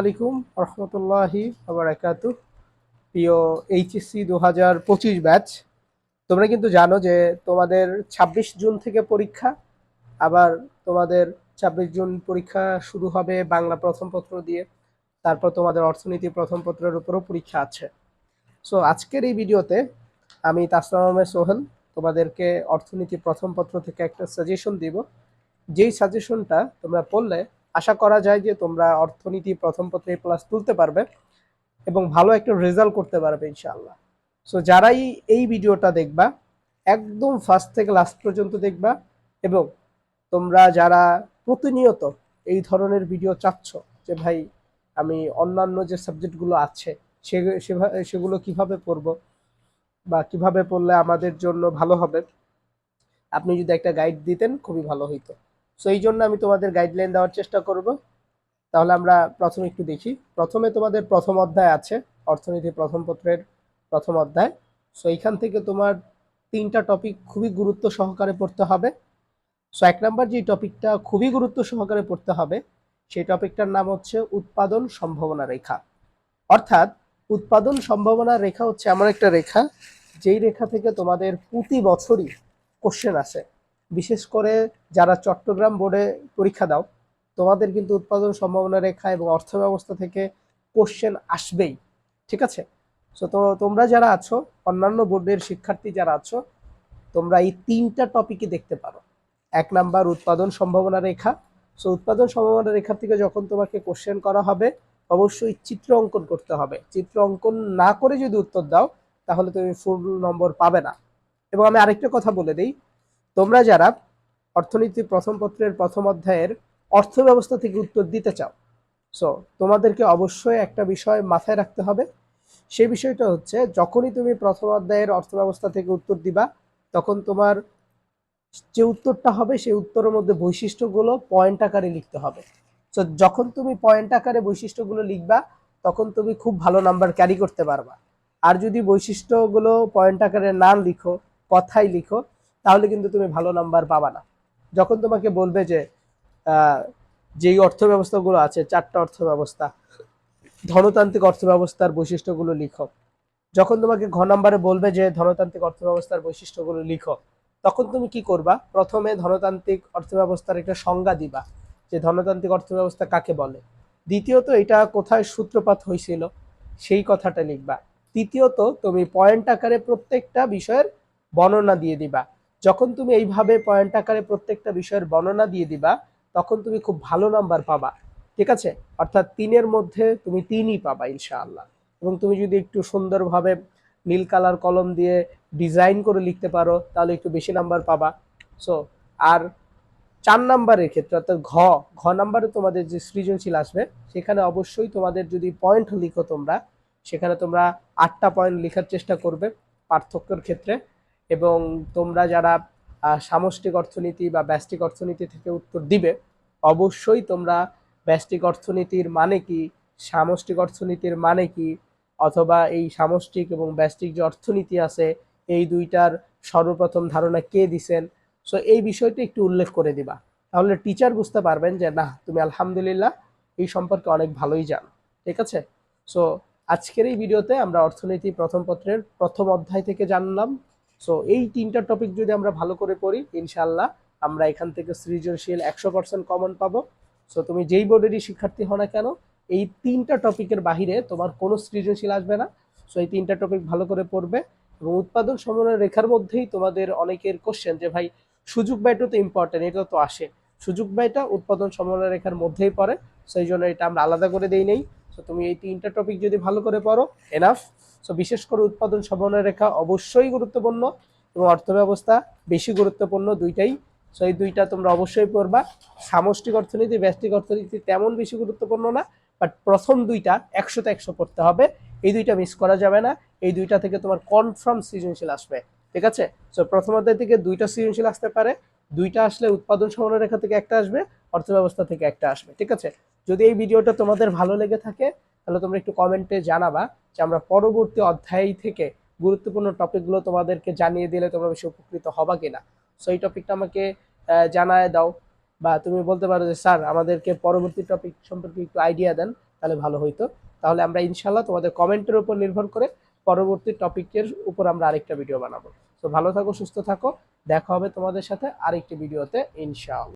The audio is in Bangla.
আলাইকুম রহমতুল্লাহি একাতু প্রিয় এইচএসসি দু হাজার পঁচিশ ব্যাচ, তোমরা কিন্তু জানো যে তোমাদের ছাব্বিশ জুন থেকে পরীক্ষা, আবার তোমাদের ছাব্বিশ জুন পরীক্ষা শুরু হবে বাংলা প্রথম পত্র দিয়ে, তারপর তোমাদের অর্থনীতি প্রথম পত্রের উপরও পরীক্ষা আছে। সো আজকের এই ভিডিওতে আমি তাসলাম সোহেল তোমাদেরকে অর্থনীতি প্রথম পত্র থেকে একটা সাজেশন দিব। যেই সাজেশনটা তোমরা পড়লে আশা করা যায় যে তোমরা অর্থনীতি প্রথম পত্রে প্লাস তুলতে পারবে এবং ভালো একটা রেজাল্ট করতে পারবে ইনশাআল্লাহ। সো যারাই এই ভিডিওটা দেখবা, একদম ফার্স্ট থেকে লাস্ট পর্যন্ত দেখবা এবং তোমরা যারা প্রতিনিয়ত এই ধরনের ভিডিও চাচ্ছ যে ভাই আমি অন্যান্য যে সাবজেক্টগুলো আছে, সে সেগুলো কীভাবে পড়ব বা কীভাবে পড়লে আমাদের জন্য ভালো হবে, আপনি যদি একটা গাইড দিতেন, খুবই ভালো হইতো। সো এই জন্য আমি তোমাদের গাইডলাইন দেওয়ার চেষ্টা করব। তাহলে আমরা প্রথমে একটু দেখি। প্রথমে তোমাদের প্রথম অধ্যায় আছে, অর্থনীতি প্রথম পত্রের প্রথম অধ্যায়। সো এইখান থেকে তোমার তিনটা টপিক খুবই গুরুত্ব সহকারে পড়তে হবে। সো এক নাম্বার যে টপিকটা খুবই গুরুত্ব সহকারে পড়তে হবে, সেই টপিকটার নাম হচ্ছে উৎপাদন সম্ভাবনা রেখা। অর্থাৎ উৎপাদন সম্ভাবনা রেখা হচ্ছে এমন একটা রেখা, যেই রেখা থেকে তোমাদের প্রতি বছরই কোশ্চেন আসে। বিশেষ করে যারা চট্টগ্রাম বোর্ডে পরীক্ষা দাও, তোমাদের কিন্তু উৎপাদন সম্ভাবনা রেখা এবং অর্থ ব্যবস্থা থেকে কোশ্চেন আসবেই, ঠিক আছে? সো তো তোমরা যারা আছো, অন্যান্য বোর্ডের শিক্ষার্থী যারা আছো, তোমরা এই তিনটা টপিকই দেখতে পারো। এক নাম্বার, উৎপাদন সম্ভাবনা রেখা। সো উৎপাদন সম্ভাবনা রেখা থেকে যখন তোমাকে কোশ্চেন করা হবে, অবশ্যই চিত্র অঙ্কন করতে হবে। চিত্র অঙ্কন না করে যদি উত্তর দাও, তাহলে তুমি ফুল নম্বর পাবে না। এবং আমি আরেকটা কথা বলে দিই তোমরা যারা অর্থনীতি প্রথম পত্রের প্রথম অধ্যায়ের অর্থ ব্যবস্থা থেকে উত্তর দিতে চাও সো তোমাদেরকে অবশ্যই একটা বিষয় মাথায় রাখতে হবে। সেই বিষয়টা হচ্ছে, যখনই তুমি প্রথম অধ্যায়ের অর্থ ব্যবস্থা থেকে উত্তর দিবা, তখন তোমার যে উত্তরটা হবে, সেই উত্তরের মধ্যে বৈশিষ্ট্যগুলো পয়েন্ট আকারে লিখতে হবে। তো যখন তুমি পয়েন্ট আকারে বৈশিষ্ট্যগুলো লিখবা, তখন তুমি খুব ভালো নাম্বার ক্যারি করতে পারবা। আর যদি বৈশিষ্ট্যগুলো পয়েন্ট আকারে না লিখো কথাই লিখো তাহলে কিন্তু তুমি ভালো নাম্বার পাবা না। যখন তোমাকে বলবে যে যেই অর্থ ব্যবস্থাগুলো আছে, চারটা অর্থ ব্যবস্থা ধনতান্ত্রিক অর্থ ব্যবস্থার বৈশিষ্ট্যগুলো লিখো। যখন তোমাকে ঘ নাম্বারে বলবে যে, ধনতান্ত্রিক অর্থ ব্যবস্থার বৈশিষ্ট্যগুলো লিখো, তখন তুমি কি করবা? প্রথমে ধনতান্ত্রিক অর্থ ব্যবস্থার একটা সংজ্ঞা দিবা, যে ধনতান্ত্রিক অর্থ ব্যবস্থা কাকে বলে। দ্বিতীয়ত, এটা কোথায় সূত্রপাত হয়েছিল, সেই কথাটা লিখবা। তৃতীয়ত, তুমি পয়েন্ট আকারে প্রত্যেকটা বিষয়ের বর্ণনা দিয়ে দিবা। যখন তুমি এইভাবে পয়েন্ট আকারে প্রত্যেকটা বিষয়ের বর্ণনা দিয়ে দিবা, তখন তুমি খুব ভালো নাম্বার পাবা। ঠিক আছে? অর্থাৎ তিনের মধ্যে তুমি তিনই পাবা ইনশাআল্লাহ। এবং তুমি যদি একটু সুন্দরভাবে নীল কালার কলম দিয়ে ডিজাইন করে লিখতে পারো, তাহলে একটু বেশি নাম্বার পাবা। সো আর চার নাম্বারের ক্ষেত্রে, অর্থাৎ ঘ ঘ নাম্বারে তোমাদের যে সৃজনশীল আসবে, সেখানে অবশ্যই তোমাদের যদি পয়েন্ট লিখো তোমরা, সেখানে তোমরা আটটা পয়েন্ট লেখার চেষ্টা করবে পার্থক্যের ক্ষেত্রে। এবং তোমরা যারা সামষ্টিক অর্থনীতি বা ব্যষ্টিক অর্থনীতি থেকে উত্তর দিবে, অবশ্যই তোমরা ব্যষ্টিক অর্থনীতির মানে কি, সামষ্টিক অর্থনীতির মানে কি, অথবা এই সামষ্টিক এবং ব্যষ্টিক যে অর্থনীতি আছে, এই দুইটার সর্বপ্রথম ধারণা কে দিছেন? সো এই বিষয়টা একটু উল্লেখ করে দিবা। তাহলে টিচার বুঝতে পারবেন যে, না, তুমি আলহামদুলিল্লাহ এই সম্পর্কে অনেক ভালোই জানো। ঠিক আছে? সো আজকের এই ভিডিওতে আমরা অর্থনীতি প্রথম পত্রের প্রথম অধ্যায় থেকে জানলাম। সো এই তিনটা টপিক যদি আমরা ভালো করে পড়ি ইনশাল্লাহ আমরা এখান থেকে সৃজনশীল একশো পার্সেন্ট কমন পাবো। সো তুমি যেই বোর্ডেরই শিক্ষার্থী হও না কেন, এই তিনটা টপিকের বাহিরে তোমার কোনো সৃজনশীল আসবে না। সো এই তিনটা টপিক ভালো করে পড়বে এবং উৎপাদন সমন্বয় রেখার মধ্যেই তোমাদের অনেকের কোশ্চেন যে, ভাই, সুযোগ ব্যয়টা তো ইম্পর্টেন্ট এটা তো আসে। সুযোগ ব্যয়টা উৎপাদন সমন্বয় রেখার মধ্যেই পড়ে। সেই জন্য এটা আমরা আলাদা করে দেই নেই। সো তুমি এই তিনটা টপিক যদি ভালো করে পড়ো এনাফ সো বিশেষ করে উৎপাদন সমন্বয় রেখা অবশ্যই গুরুত্বপূর্ণ এবং অর্থব্যবস্থা বেশি গুরুত্বপূর্ণ দুইটাই। সো এই দুইটা তোমরা অবশ্যই পড়বা। সামষ্টিক অর্থনীতি, ব্যষ্টিক অর্থনীতি তেমন বেশি গুরুত্বপূর্ণ না বাট প্রথম দুইটা একশোতে একশো পড়তে হবে। এই দুইটা মিস করা যাবে না। এই দুইটা থেকে তোমার কনফার্ম সৃজনশীল আসবে। ঠিক আছে? সো প্রথম অধ্যায় থেকে দুইটা সৃজনশীল আসতে পারে। দুইটা আসলে উৎপাদন সমন্বয় রেখা থেকে একটা আসবে, অর্থব্যবস্থা থেকে একটা আসবে, ঠিক আছে? যদি এই ভিডিওটা তোমাদের ভালো লেগে থাকে, তাহলে তোমরা একটু কমেন্টে জানাবা যে আমরা পরবর্তী অধ্যায় থেকে গুরুত্বপূর্ণ টপিকগুলো তোমাদেরকে জানিয়ে দিলে তোমরা বেশি উপকৃত হবা কিনা। সো এই টপিকটা আমাকে জানায় দাও বা তুমি বলতে পারো যে, স্যার, আমাদেরকে পরবর্তী টপিক সম্পর্কে একটু আইডিয়া দেন, তাহলে ভালো হইতো। তাহলে আমরা ইনশাল্লাহ তোমাদের কমেন্টের উপর নির্ভর করে পরবর্তী টপিকের উপর আমরা আরেকটা ভিডিও বানাবো। তো ভালো থাকো সুস্থ থাকো। দেখা হবে তোমাদের সাথে আরেকটি ভিডিওতে ইনশাআল্লাহ।